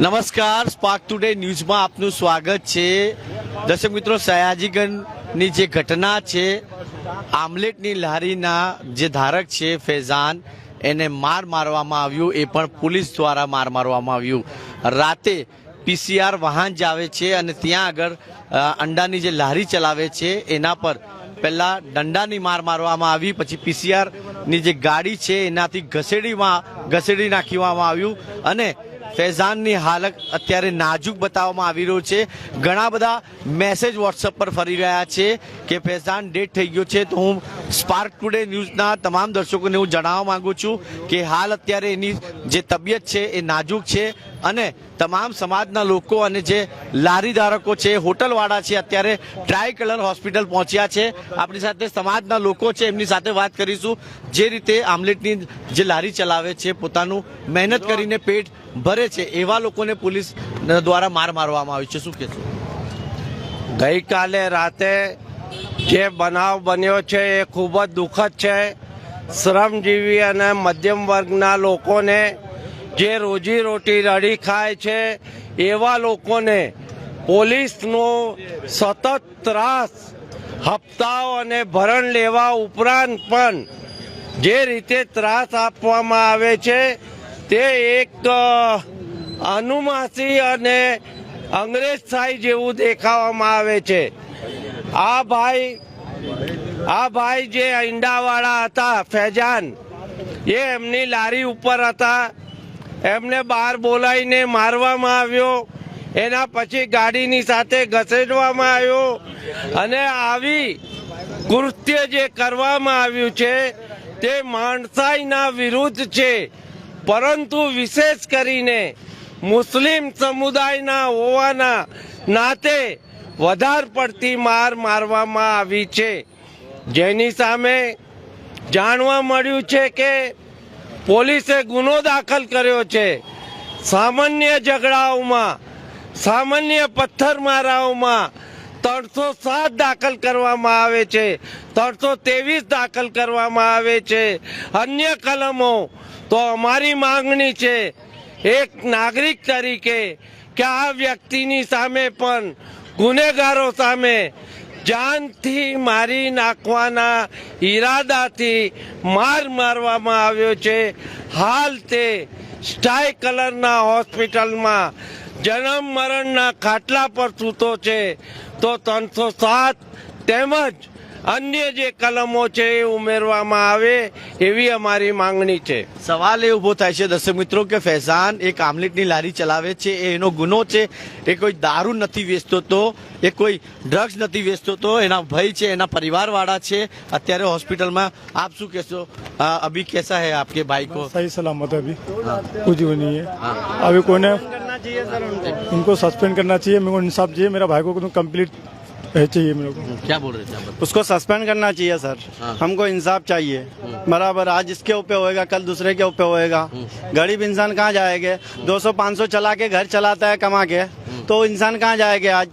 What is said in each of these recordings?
નમસ્કાર spark today ન્યૂઝમાં આપનું સ્વાગત છે. દર્શક મિત્રો, સયાજીગંજની જે ઘટના છે, આમલેટની લારીના જે ધારક છે, ફેઝાન, એને માર મારવામાં આવ્યું, એ પણ પોલીસ દ્વારા માર મારવામાં આવ્યું. રાતે પીસીઆર વાહન જ આવે છે અને ત્યાં આગળ અંડાની જે લારી ચલાવે છે, એના પર પહેલાં દંડાની માર મારવામાં આવી, પછી પીસીઆરની જે ગાડી છે, એનાથી ઘસેડીમાં, ઘસેડી નાખવામાં આવ્યું. અને ફૈઝાનની હાલત અત્યારે નાજુક બતાવવામાં આવી રહ્યું છે. ઘણા બધા મેસેજ વોટ્સઅપ પર ફરી રહ્યા છે કે ફૈઝાન ડેટ થઈ ગયો છે તો હું સ્પાર્ક ટુડે ન્યૂઝના તમામ દર્શકોને હું જણાવવા માગું છું કે હાલ અત્યારે એની જે તબિયત છે એ નાજુક છે. અને તમામ સમાજના લોકો અને જે લારી ધારકો છે, હોટલવાળા છે, અત્યારે ટ્રાય કલર હોસ્પિટલ પહોંચ્યા છે. આપણી સાથે સમાજના લોકો છે, એમની સાથે વાત કરીશું. જે રીતે આમલેટની જે લારી ચલાવે છે, પોતાનું મહેનત કરીને પેટ ભરે છે, એવા લોકોને પોલીસ દ્વારા માર મારવામાં આવ્યું છે. શું કહેશો? ગઈકાલે રાતે જે બનાવ બન્યો છે, એ ખૂબ જ દુઃખદ છે. શ્રમજીવી અને મધ્યમ વર્ગના લોકોને જે રોજી રોટી રડી ખાય છે, એવા લોકોને પોલીસનો સતત ત્રાસ, હપ્તાઓ અને ભરણ લેવા ઉપરાંત પણ જે રીતે ત્રાસ આપવામાં આવે છે, તે એક અનુમાસી અને અંગ્રેજ શાહી જેવું દેખાવામાં આવે છે. આ ભાઈ આ ભાઈ જે ઈંડાવાળા હતા, ફેજાન, એ એમની લારી ઉપર હતા. એમને બહાર બોલાવીને મારવામાં આવ્યો. એના પછી ગાડીની સાથે ઘસેડવામાં આવ્યો. અને આવી કૃત્ય જે કરવામાં આવ્યું છે, તે માણસાઈના વિરુદ્ધ છે. પરંતુ વિશેષ કરીને મુસ્લિમ સમુદાયના હોવાના નાતે વધારે પડતી માર મારવામાં આવી છે. જેની સામે જાણવા મળ્યું છે કે પોલીસે ગુનો દાખલ કર્યો છે. સામાન્ય ઝઘડાઓમાં, સામાન્ય પથ્થરમારાઓમાં ત્રણસો સાત દાખલ કરવામાં આવે છે. ત્રણસો ત્રેવીસ દાખલ કરવામાં આવે છે. અન્ય કલમો તો અમારી માંગણી છે એક નાગરિક તરીકે કે આ વ્યક્તિની સામે પણ ગુનેગારો સામે જાનથી મારી નાખવાના ઈરાદાથી માર મારવામાં આવ્યો છે. હાલ તે સ્ટાય કલરના હોસ્પિટલમાં જન્મ મરણના ખાટલા પર સૂતો છે. તો ત્રણસો સાત તેમજ અન્ય જે કલમો છે એ ઉમેરવામાં આવે એવી અમારી માંગણી છે સવાલ એ ઊભો થાય છે દર્શક મિત્રો કે ફૈઝાન એક આમલેટની લારી ચલાવે છે એ એનો ગુનો છે એ કોઈ દારૂ નથી વેચતો તો એ કોઈ ડ્રગ્સ નથી વેચતો તો એના ભાઈ છે એના પરિવારવાળા છે અત્યારે હોસ્પિટલમાં આપ શું કહેશો અ, અભી कैसा है आपके भाई को सही सलामत है अभी कुछ भी नहीं है अभी कोई ने इनको सस्पेंड करना चाहिए मेरे को इंसाफ चाहिए मेरा भाई को कंप्लीट चाहिए मेरे को। क्या बोल रहे थे आप? उसको सस्पेंड करना चाहिए सर हाँ। हमको इंसाफ चाहिए। बराबर आज इसके ऊपर होएगा कल दूसरे के ऊपर होएगा। गरीब इंसान कहाँ जाएँगे? 200 500 चला के घर चलाता है कमा के। तो इंसान कहाँ जाएँगे आज?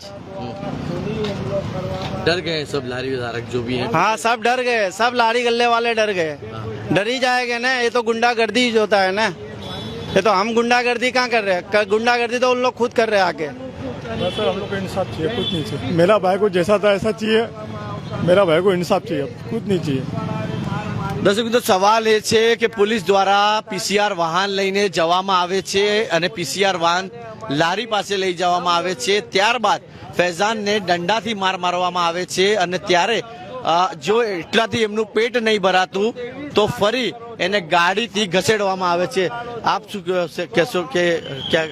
डर गए सब लारी धारक जो भी है? हाँ सब डर गए। सब लारी गल्ले वाले डर गए। डर ही जाएँगे ना ये तो गुंडागर्दी होता है ना। ये तो हम गुंडागर्दी कहाँ कर रहे हैं? गुंडागर्दी तो उन लोग खुद कर रहे हैं आके। बस सर हम लोग को इंसाफ चाहिए कुछ नहीं चाहिए मेरा भाई को जैसा था ऐसा चाहिए मेरा भाई को इंसाफ चाहिए कुछ नहीं चाहिए દર્શક મિત્રો સવાલ એ છે કે પોલીસ દ્વારા પીસીઆર વાહન લઈને જવામાં આવે છે અને પીસીઆર વાહન લારી પાસે લઈ જવામાં આવે છે ત્યારબાદ ફૈઝાનને દંડાથી માર મારવામાં આવે છે અને ત્યારે અ, જો એટલાથી એમનું પેટ નહીં ભરાતું તો ફરી એને ગાડીથી ઘસેડવામાં આવે છે આપ શું કહો- કહેશો કે ક્યાં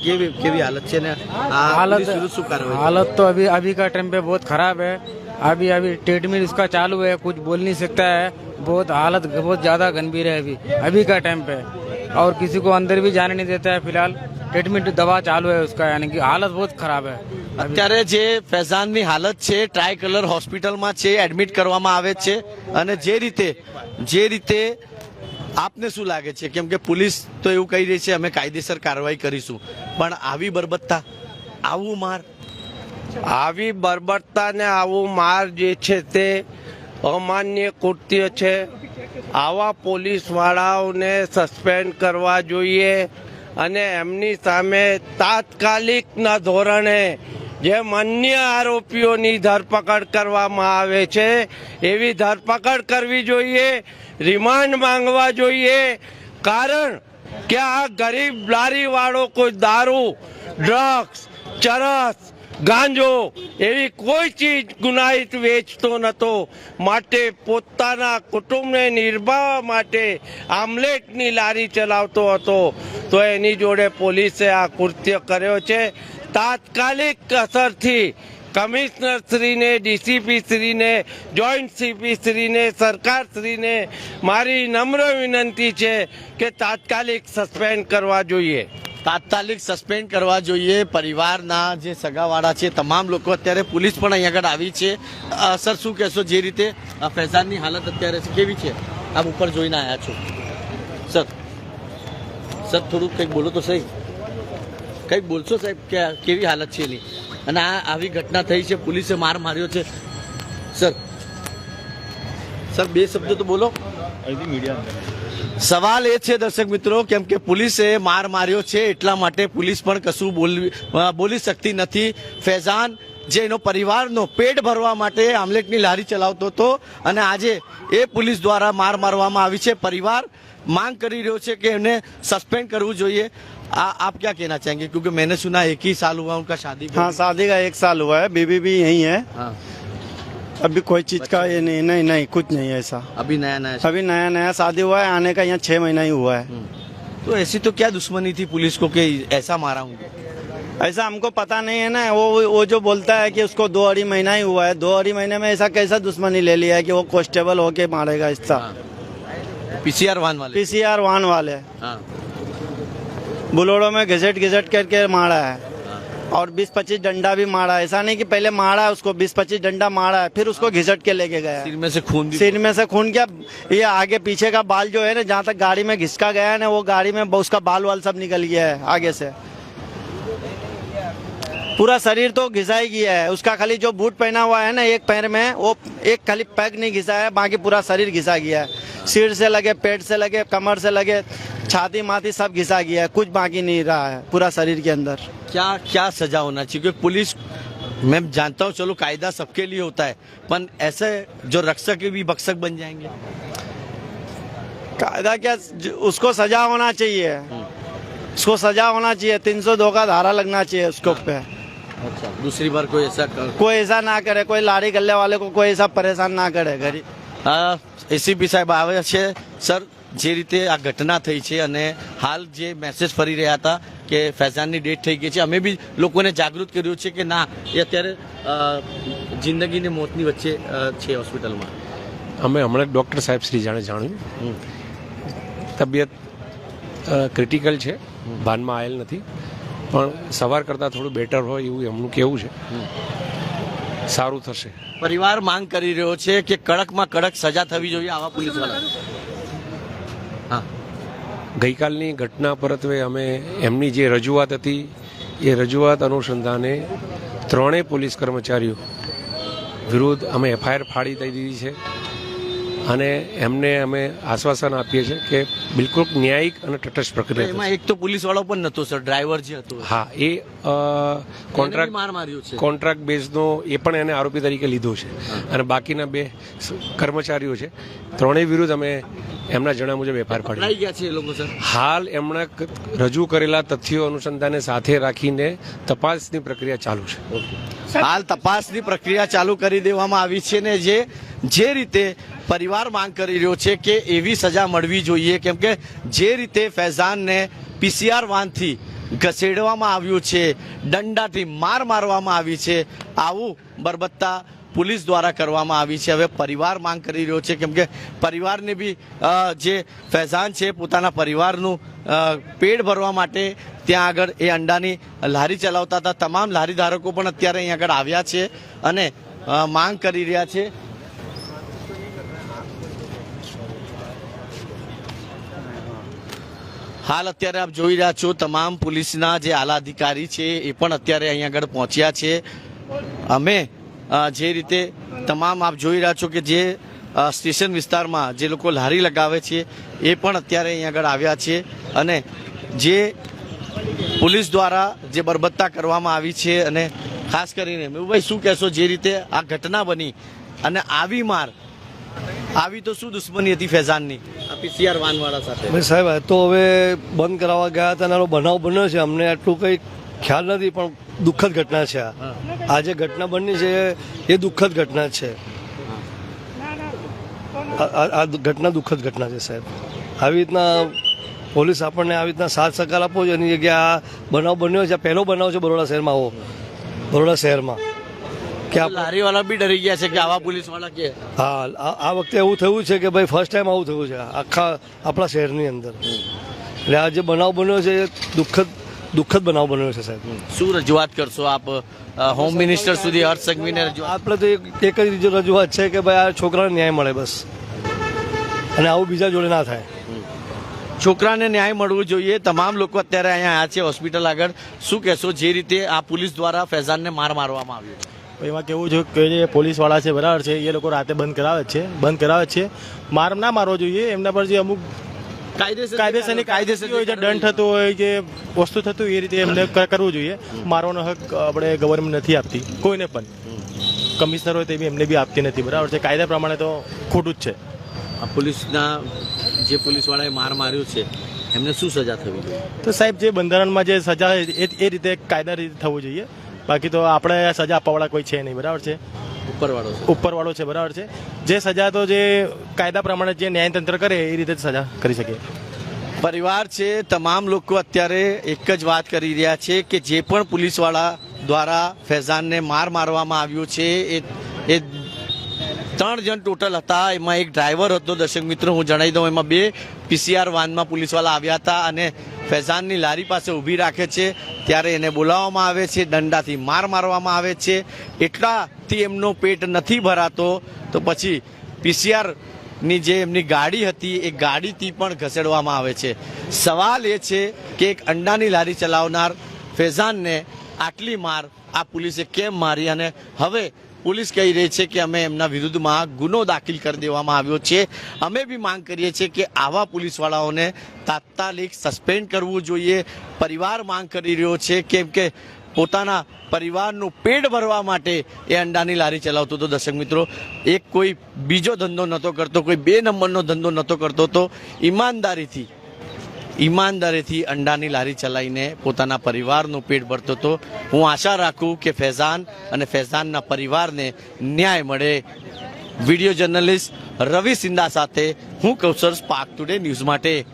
કેવી કેવી હાલત છે ને આ हालत પોલીસ વિરુદ્ધ શું કાર્યવાહી हालत तो अभी अभी का टाइम पे बहुत खराब है अभी अभी ट्रीटमेंट इसका चालू है कुछ बोल नहीं सकता है बहुत हालत बहुत ज्यादा गंभीर है अभी अभी का टाइम पे और किसी को अंदर भी जाने नहीं देता है फिलहाल ट्रीटमेंट दवा चालू है उसका यानी कि हालत बहुत खराब है અત્યારે જે ફૈઝાનની હાલત છે ટ્રાય કલર હોસ્પિટલમાં છે એડમિટ કરવામાં આવે છે અને જે રીતે જે રીતે આપને શું લાગે છે? કેમ કે પોલીસ તો એવું કહી રહી છે, અમે કાયદેસર કાર્યવાહી કરીશું. પણ આવી બરબત્તા આવું માર? આવી બરબત્તાને આવું માર જે છે તે અમાન્ય કૃત્ય છે. આવા પોલીસ વાળાઓને સસ્પેન્ડ કરવા જોઈએ અને એમની સામે તાત્કાલિકના ધોરણે જેમ અન્ય આરોપીઓની ધરપકડ કરવામાં આવે છે, એવી ધરપકડ કરવી જોઈએ, રિમાન્ડ માંગવા જોઈએ, કારણ કે આ ગરીબ લારીવાળો કોઈ દારૂ, ડ્રગ્સ, ચરસ, ગાંજો એવી કોઈ ચીજ ગુનાહિત વેચતો નતો. માટે પોતાના કુટુંબને નિર્ભાવવા માટે આમલેટની લારી ચલાવતો હતો. તો એની જોડે પોલીસે આ કૃત્ય કર્યો છે. તાત્કાલિક અસરથી કમિશનરશ્રીને શ્રીને ડીસીપી શ્રીને જોઈન્ટ સીપી શ્રીને સરકાર શ્રીને મારી નમ્ર વિનંતી છે કે તાત્કાલિક સસ્પેન્ડ કરવા જોઈએ. તાત્કાલિક સસ્પેન્ડ કરવા જોઈએ. પરિવારના જે સગાવાળા છે, તમામ લોકો અત્યારે પોલીસ પણ અહીંયા આગળ આવી છે. સર, શું કહેશો જે રીતે ફૈઝાનની હાલત અત્યારે કેવી છે? આપ ઉપર જોઈને આવ્યા છો. સર. સર, થોડુંક કંઈક બોલો તો સહી. કંઈક બોલશો સાહેબ કે કેવી હાલત છે એની? અને આ આવી ઘટના થઈ છે પોલીસે માર માર્યો છે. સર. સર બે શબ્દો તો બોલો. સવાલ એ છે દર્શક મિત્રો કેમ કે પોલીસે માર માર્યો છે એટલા માટે પોલીસ પણ કશું બોલવી બોલી શકતી નથી. ફેઝાન જે એનો પરિવારનો પેટ ભરવા માટે આમલેટની લારી ચલાવતો હતો અને આજે એ પોલીસ દ્વારા માર મારવામાં આવી છે. પરિવાર માંગ કરી રહ્યો છે કે એમને સસ્પેન્ડ કરવું જોઈએ. आ, आप क्या कहना चाहेंगे? क्योंकि मैंने सुना एक ही साल हुआ उनका शादी हाँ शादी का एक साल हुआ है बेबी भी यही है। हाँ। अभी कोई चीज़ का ये नहीं नहीं नहीं कुछ नहीं है ऐसा। अभी नया नया अभी नया नया शादी हुआ है आने का यहाँ छह महीना ही हुआ है। हम्म। तो ऐसी तो क्या दुश्मनी थी पुलिस को कि ऐसा मारा हूँ ऐसा हमको पता नहीं है ना वो वो जो बोलता है कि उसको दो अढ़ी महीना ही हुआ है दो अढ़ी महीने में ऐसा कैसा दुश्मनी ले लिया है कि वो कॉन्स्टेबल होके मारेगा इसका। हाँ। पीसीआर वन वाले। पीसीआर वन वाले। हाँ। बुलोड़ो में घिसट घिसट करके मारा है। और 20-25 डंडा भी मारा है। ऐसा नहीं कि पहले मारा है उसको 20-25 डंडा मारा है फिर उसको घिसट के लेके गया सिर में से खून सिर में से खून क्या? ये आगे पीछे का बाल जो है ना जहाँ तक गाड़ी में घिसका गया है ना वो गाड़ी में उसका बाल वाल सब निकल गया है आगे से। पूरा शरीर तो घिसा ही गया है। उसका खाली जो बूट पहना हुआ है ना एक पैर में वो एक खाली पैक नहीं घिसा है बाकी पूरा शरीर घिसा गया है। सिर से लगे पेट से लगे कमर से लगे छाती माती सब घिसा गया है कुछ बाकी नहीं रहा है पूरा शरीर के अंदर। क्या क्या सजा होना चाहिए? क्योंकि पुलिस मैं जानता हूँ चलो कायदा सबके लिए होता है पर ऐसे जो रक्षक भी बक्सक बन जाएँगे। कायदा क्या उसको सजा होना चाहिए। उसको सजा होना चाहिए तीन सौ दो का धारा लगना चाहिए उसके पे अच्छा दूसरी बार कोई ऐसा कर कोई ऐसा ना करे कोई लाड़ी गल्ले वाले को कोई ऐसा परेशान ना करे गरीब। એસીપી સાહેબ આવ્યા છે. સર જે રીતે આ ઘટના થઈ છે અને હાલ જે મેસેજ ફરી રહ્યા હતા કે ફૈઝાનની ડેટ થઈ ગઈ છે અમે બી લોકોને જાગૃત કર્યું છે કે ના એ અત્યારે જિંદગી ને મોતની વચ્ચે છે હોસ્પિટલમાં. અમે હમણાં ડૉક્ટર સાહેબ શ્રી જાણે જાણ્યું. તબિયત ક્રિટિકલ છે ભાનમાં આવેલ નથી. પણ સવાર કરતાં થોડું બેટર હોય એવું એમનું કેવું છે. સારું થશે. પરિવાર માંગ કરી રહ્યો છે કે કડકમાં કડક સજા થવી જોઈએ આવા પોલીસવાળા હા. ગઈકાલની ઘટના પરત્વે અમે એમની જે રજૂઆત હતી એ રજૂઆત અનુસંધાને ત્રણેય પોલીસ કર્મચારીઓ વિરુદ્ધ અમે એફઆઈઆર ફાડી દઈ દીધી છે. અને એમને અમે આશ્વાસન આપીએ છીએ કે બિલકુલ ન્યાયિક અને તટસ્થ પ્રક્રિયા એમાં એક તો પોલીસ વાળો પણ નતો સર ડ્રાઈવર જે હતો. હા એ કોન્ટ્રાક્ટ માર માર્યો છે. કોન્ટ્રાક્ટ બેઝનો એ પણ એને આરોપી તરીકે લીધો છે. અને બાકીના બે કર્મચારીઓ છે ત્રણેય વિરુદ્ધ અમે એમના જણા મુજબ એફઆઈઆર પડી. ગયા છે એ લોકો સર હાલ એમણે રજૂ કરેલા તથ્યો અનુસંધાને સાથે રાખીને તપાસની પ્રક્રિયા ચાલુ છે. હાલ તપાસની પ્રક્રિયા ચાલુ કરી દેવામાં આવી છે ને જે જે રીતે પરિવાર માંગ કરી રહ્યો છે કે એવી સજા મળવી જોઈએ. કેમ કે જે રીતે ફૈઝાનને પીસીઆર વાનથી ઘસેડવામાં આવ્યું છે, દંડાથી માર મારવામાં આવી છે, આવું બરબત્તા પોલીસ દ્વારા કરવામાં આવી છે. હવે પરિવાર માંગ કરી રહ્યો છે. કેમ કે પરિવારને બી જે ફૈઝાન છે, પોતાના પરિવારનું પેટ ભરવા માટે ત્યાં આગળ એ અંડાની લારી ચલાવતા હતા. તમામ લારી ધારકો પણ અત્યારે અહીં આગળ આવ્યા છે અને માંગ કરી રહ્યા છે. હાલ અત્યારે આપ જોઈ રહ્યા છો તમામ પોલીસના જે આલા અધિકારી છે એ પણ અત્યારે અહીંયા આગળ પહોંચ્યા છે. અમે જે રીતે તમામ આપ જોઈ રહ્યા છો કે જે સ્ટેશન વિસ્તારમાં જે લોકો લારી લગાવે છે એ પણ અત્યારે અહીંયા આગળ આવ્યા છે અને જે પોલીસ દ્વારા જે બરબત્તા કરવામાં આવી છે અને ખાસ કરીને મેહુભાઈ શું કહેશો જે રીતે આ ઘટના બની અને આવી માર આવી તો શું દુશ્મની હતી ફેઝાનની? આ પીસીઆર વાનવાળા સાથે. સાહેબ આ તો હવે બંધ કરાવવા ગયા હતા એનો બનાવ બન્યો છે. અમને આટલું કંઈ ખ્યાલ નથી પણ દુઃખદ ઘટના છે આ. આ જે ઘટના બની છે એ દુઃખદ ઘટના છે. આ- આ આ ઘટના દુઃખદ ઘટના છે સાહેબ. આવી રીતના પોલીસ આપણને આવી રીતના સાથ સહકાર આપવો જોઈએ. એની જગ્યાએ આ બનાવ બન્યો છે. આ પહેલો બનાવ છે બરોડા શહેરમાં આવો. બરોડા શહેરમાં. કે આપણે લારીવાળા બી ડરી ગયા છે કે આવા પોલીસવાળા કે. હા આ આ વખતે એવું થયું છે કે ભાઈ ફર્સ્ટ ટાઈમ આવું થયું છે. આખા આપણા શહેરની અંદર. એટલે આ જે બનાવ બન્યો છે એ દુઃખદ દુઃખદ બનાવ બન્યો છે સાહેબ. શું રજૂઆત કરશો આપ હોમ મિનિસ્ટર સુધી હર્ષ સંઘવીને આપણે તો એક જ રીતે રજૂઆત છે કે ભાઈ આ છોકરાને ન્યાય મળે બસ. અને આવું બીજા જોડે ના થાય. છોકરાને ન્યાય મળવું જોઈએ. તમામ લોકો અત્યારે અહીંયા આવ્યા છે હોસ્પિટલ આગળ. શું કહેશો જે રીતે આ પોલીસ દ્વારા ફૈઝાનને માર મારવામાં આવ્યો? એમાં કેવું છે કે જે પોલીસવાળા છે બરાબર છે એ લોકો રાતે બંધ કરાવે છે બંધ કરાવે છે. માર ના મારવો જોઈએ એમના પર જે અમુક કાયદેસર કાયદેસરની કાયદેસર હોય જે દંડ થતો હોય જે વસ્તુ થતું એ રીતે એમને કરવું જોઈએ. મારવાનો હક આપણે ગવર્મેન્ટ નથી આપતી કોઈને પણ. કમિશનર હોય તે બી એમને બી આપતી નથી બરાબર છે. કાયદા પ્રમાણે તો ખોટું જ છે. આ પોલીસના જે પોલીસવાળાએ માર માર્યો છે એમને શું સજા થવી જોઈએ? તો સાહેબ જે બંધારણમાં જે સજા એ એ રીતે કાયદા રીતે થવું જોઈએ. બાકી તો આપણે સજા આપવાવાળા કોઈ છે નહીં બરાબર છે? ઉપરવાળો ઉપરવાળો છે બરાબર છે. જે સજા તો જે કાયદા પ્રમાણે જે ન્યાયતંત્ર કરે એ રીતે સજા કરી શકે. પરિવાર છે તમામ લોકો અત્યારે એક જ વાત કરી રહ્યા છે કે જે પણ પોલીસવાળા દ્વારા ફૈઝાનને માર મારવામાં આવ્યો છે એ એ ત્રણ જણ ટોટલ હતા. એમાં એક ડ્રાઈવર હતો દર્શક મિત્રો હું જણાવી દઉં. એમાં બે પીસીઆર વાનમાં પોલીસવાળા આવ્યા હતા અને ફૈઝાનની લારી પાસે ઊભી રાખે છે, ત્યારે એને બોલાવવામાં આવે છે, દંડાથી માર મારવામાં આવે છે. એટલાથી એમનો પેટ નથી ભરાતો. તો પછી પીસીઆરની જે એમની ગાડી હતી, એ ગાડીથી પણ ઘસેડવામાં આવે છે. સવાલ એ છે કે એક અંડાની લારી ચલાવનાર ફેઝાનને આટલી માર આ પોલીસે કેમ મારી? અને હવે પોલીસ કહી રહી છે કે અમે એમના વિરુદ્ધમાં ગુનો દાખલ કરી દેવામાં આવ્યો છે. અમે બી માંગ કરીએ છીએ કે આવા પોલીસવાળાઓને તાત્કાલિક સસ્પેન્ડ કરવું જોઈએ. પરિવાર માંગ કરી રહ્યો છે કેમ કે પોતાના પરિવારનું પેટ ભરવા માટે એ અંડાની લારી ચલાવતો હતો. દર્શક મિત્રો, એક કોઈ બીજો ધંધો નહોતો કરતો, કોઈ બે નંબરનો ધંધો નહોતો કરતો તો ઈમાનદારીથી ઈમાનદારીથી અંડાની લારી ચલાવીને પોતાના પરિવારનું પેટ ભરતો હતો. હું આશા રાખું કે ફૈઝાન અને ફૈઝાનના પરિવારને ન્યાય મળે. વીડિયો જર્નલિસ્ટ રવિ સિંદા સાથે હું કૌશર સ્પાર્ક ટુડે ન્યૂઝ માટે